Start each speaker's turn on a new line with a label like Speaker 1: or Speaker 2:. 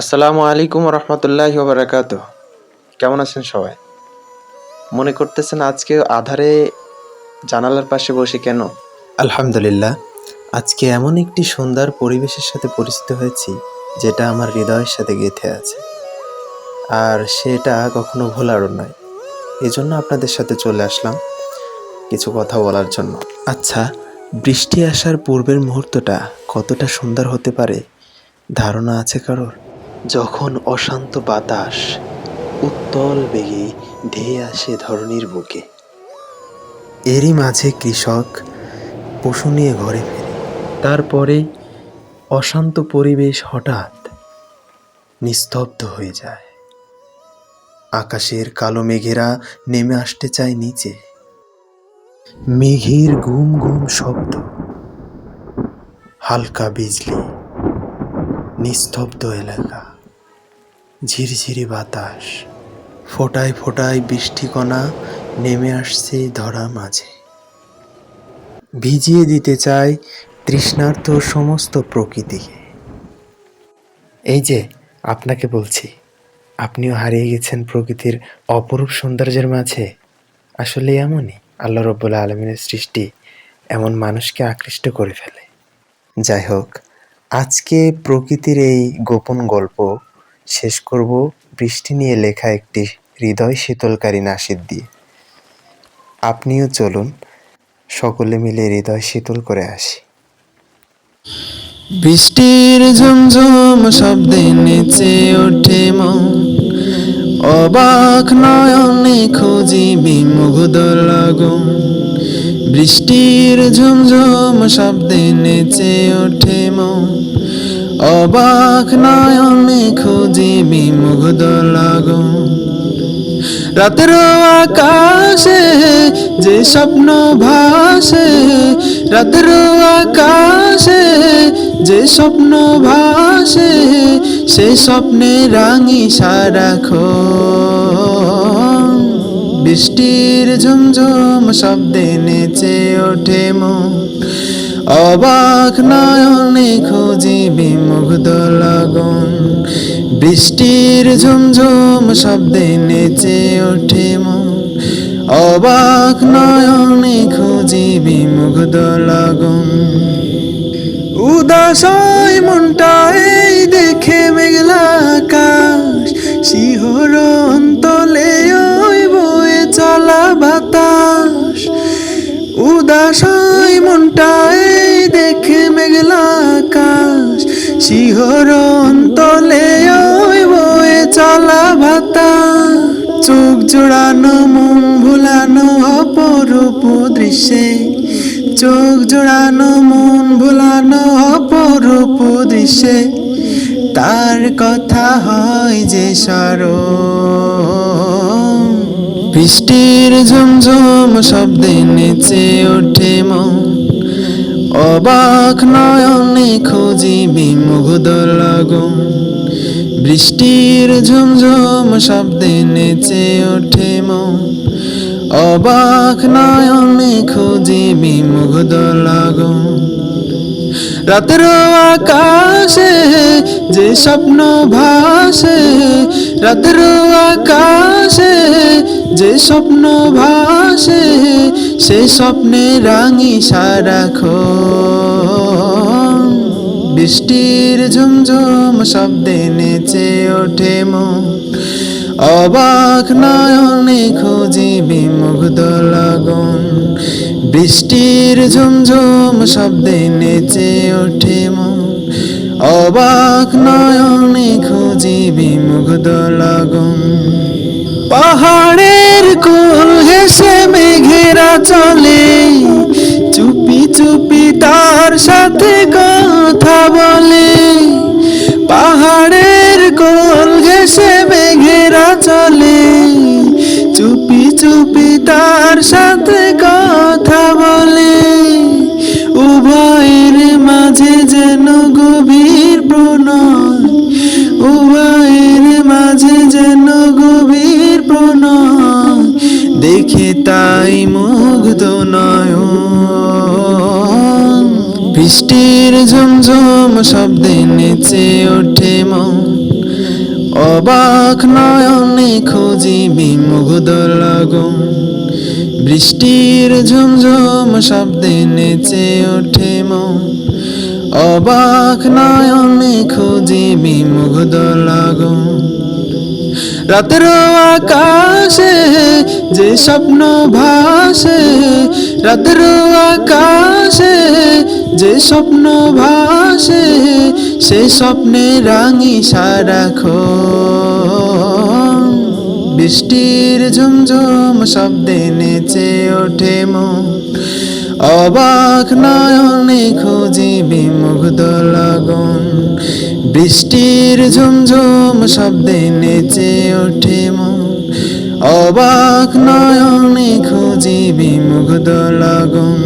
Speaker 1: আসসালামু আলাইকুম রহমতুল্লাহ বারাকাত কেমন আছেন সবাই? মনে করতেছেন আজকে আধারে জানালার পাশে বসে কেন? আলহামদুলিল্লাহ। আজকে এমন একটি সুন্দর পরিবেশের সাথে পরিচিত হয়েছি, যেটা আমার হৃদয়ের সাথে গেঁথে আছে। আর সেটা কখনো ভোলারও নয়। এজন্য আপনাদের সাথে চলে আসলাম কিছু কথা বলার জন্য। আচ্ছা বৃষ্টি আসার পূর্বের মুহূর্তটা কতটা সুন্দর হতে পারে? ধারণা আছে কারোর? যখন অশান্ত বাতাস উত্তল বেগে ধেয়ে আসে ধরনীর বুকে। এরই মাঝে কৃষক পশু নিয়ে ঘরে ফেরে। তারপরে অশান্ত পরিবেশ হঠাৎ নিস্তব্ধ হয়ে যায়। আকাশের কালো মেঘেরা নেমে আসতে চায় নিচে। মেঘের গুম ঘুম শব্দ, হালকা বিজলি, নিস্তব্ধ এলাকা। ঝিরঝিরি বাতাস, ফোটায় ফোটায় বৃষ্টিকণা নেমে আসছে ধরা মাঝে। ভিজিয়ে দিতে চায় তৃষ্ণার্ত সমস্ত প্রকৃতিকে এই যে, আপনাকে বলছি, আপনিও হারিয়ে গেছেন প্রকৃতির অপরূপ সৌন্দর্যের মাঝে। আসলে এমনই আল্লাহ রব্বুল আলমিনের সৃষ্টি এমন মানুষকে আকৃষ্ট করে ফেলে। যাই হোক, আজকে প্রকৃতির এই গোপন গল্প শেষ করব বৃষ্টি নিয়ে লেখা একটি হৃদয় শীতলকারী নাসিদ দিয়ে। আপনিও চলুন, সকলে মিলে হৃদয় শীতল করে আসি।
Speaker 2: বৃষ্টির ঝুমঝুম শব্দে নেচে ওঠে মন। অবাক নয়নে খুঁজিবি মুগ্ধ লাগুন। বৃষ্টির ঝুমঝুম শব্দে নেচে ওঠে মন। অবাক নয়নে খুঁজিবি মুগ্ধ লাগুন রাতের আকাশে যে স্বপ্ন ভাসে, রাতের আকাশে যে স্বপ্ন ভাসে, সে স্বপ্নে রাঙি সারাখো বৃষ্টির ঝুমঝুম শব্দে নেচে ওঠে মন অবাক নয়নে খুঁজিবি মুগ্ধ লগন। বৃষ্টির ঝুমঝুম শব্দে নেচে ওঠে মন। অবাক নয়নে খুঁজিবি মুগ্ধ লগন। উদাসয় মনটা, এই দেখে মেঘলা আকাশ। শিহরণ তলে বয়ে চলা বাতাস চোখ জোড়ানো, মন ভুলানো অপরূপ দৃশ্যে। চোখ জোড়ানো, মন ভুলানো অপরূপ দৃশ্যে। তার কথা হয় যে স্মরণ। বৃষ্টির ঝুমঝুম শব্দে নেচে ওঠে মন। অবাক নয়নে খুঁজিবি মুগ্ধ লাগুন। বৃষ্টির ঝুমঝুম শব্দে নেচে ওঠে মন। অবাক নয়নে খুঁজিবি মুগ্ধ লাগুন। রাতের আকাশে যে স্বপ্ন ভাসে, রাতের আকাশে যে স্বপ্ন ভাসে, সে স্বপ্নে রাঙি সারাখো বৃষ্টির ঝুমঝুম শব্দে নেচে ওঠে মন। অবাক নয়নে খুঁজিবি মুগ্ধ লগন। বৃষ্টির ঝুমঝুম শব্দে নেচে ওঠে মন। অবাক নয়নে খুঁজিবি মুগ্ধ লগন। পাহাড়ের কোল হেসে মেঘেরা চলে। চুপি চুপি তার সাথে কথা বলে। পাহাড়ের কোল ঘেসে মেঘেরা চলে। চুপি চুপি তার সাথে প্রণয় দেখে তাই মুগ্ধ নয়ন। বৃষ্টির ঝুমঝুম শব্দে নেচে ওঠে মন। অবাক নয়নে খুঁজিবি মুগ্ধ লগন। বৃষ্টির ঝুমঝুম শব্দে নেচে ওঠে মন। অবাক নয়নে খুঁজিবি মুগ্ধ লগন। রাতের আকাশে যে স্বপ্ন ভাসে রাতের আকাশে যে স্বপ্ন ভাসে সে স্বপ্নে রাঙি সারাক্ষণ বৃষ্টির ঝুমঝুম শব্দে নেচে ওঠে মন অবাক নয়নে খুঁজিবি মুগ্ধ লগন। বৃষ্টির ঝুমঝুম শব্দে নেচে ওঠে মন অবাক নয়নে খুঁজিবি মুগ্ধ লগন।